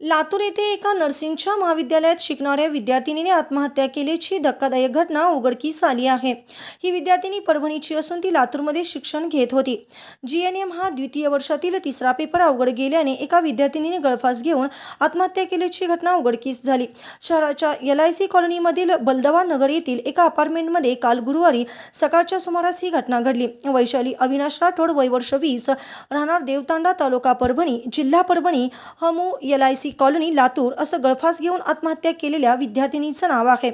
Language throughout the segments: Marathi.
लातूर येथे एका नर्सिंगच्या महाविद्यालयात शिकणाऱ्या विद्यार्थिनीने आत्महत्या केल्याची धक्कादायक घटना उघडकीस आली आहे. ही विद्यार्थिनी परभणीची असून ती लातूरमध्ये शिक्षण घेत होती. जी एन एम हा द्वितीय वर्षातील तिसरा पेपर अवघड गेल्याने एका विद्यार्थिनीने गळफास घेऊन आत्महत्या केल्याची घटना उघडकीस झाली. शहराच्या एल आय सी कॉलनीमधील बलदवा नगर येथील एका अपार्टमेंटमध्ये काल गुरुवारी सकाळच्या सुमारास ही घटना घडली. वैशाली अविनाश राठोड वय वर्ष वीस राहणार देवतांडा तालुका परभणी जिल्हा परभणी हमू L I C colony Latur असं गळफास घेऊन आत्महत्या केलेल्या विद्यार्थिनीचं नाव आहे.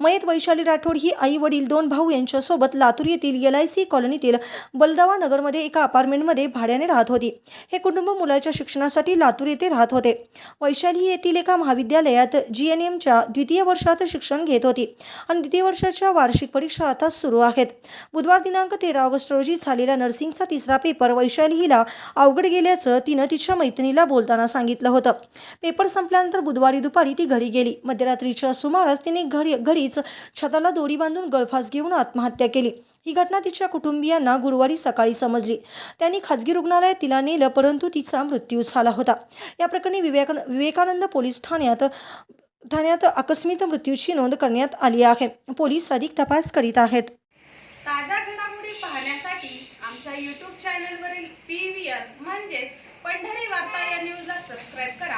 मयत वैशाली राठोड ही आई वडील दोन भाऊ यांच्यासोबत लातूर येथील एल आय सी कॉलनीतील बलदावा नगरमध्ये एका अपार्टमेंटमध्ये भाड्याने राहत होती. हे कुटुंब मुलाच्या शिक्षणासाठी लातूर येथे राहत होते. वैशाली येथील एका महाविद्यालयात जी एन एमच्या द्वितीय वर्षात शिक्षण घेत होती आणि द्वितीय वर्षाच्या वार्षिक परीक्षा आता सुरू आहेत. बुधवार दिनांक तेरा ऑगस्ट रोजी झालेला नर्सिंगचा तिसरा पेपर वैशाली हिला अवघड गेल्याचं तिनं तिच्या मैत्रिणीला बोलताना सांगितलं होतं. पेपर संपल्यानंतर बुधवारी दुपारी ती घरी गेली. मध्यरात्रीच्या सुमारास तिने घरी घरीच छताला दोरी बांधून गळफास घेऊन आत्महत्या केली. ही घटना तिच्या कुटुंबियांना गुरुवारी सकाळी समजली. त्यांनी खाजगी रुग्णालयात तिला नेलं परंतु तिचा मृत्यू झाला होता. या प्रकरणी विवेकान विवेकानंद पोलीस ठाण्यात ठाण्यात आकस्मिक मृत्यूची नोंद करण्यात आली आहे. पोलीस अधिक तपास करीत आहेत. ताज्या घडामोडी पाहण्यासाठी आमच्या यूट्यूब चॅनलवरील पी व्ही आर म्हणजेच पंढरी वार्ता या न्यूजला सबस्क्राईब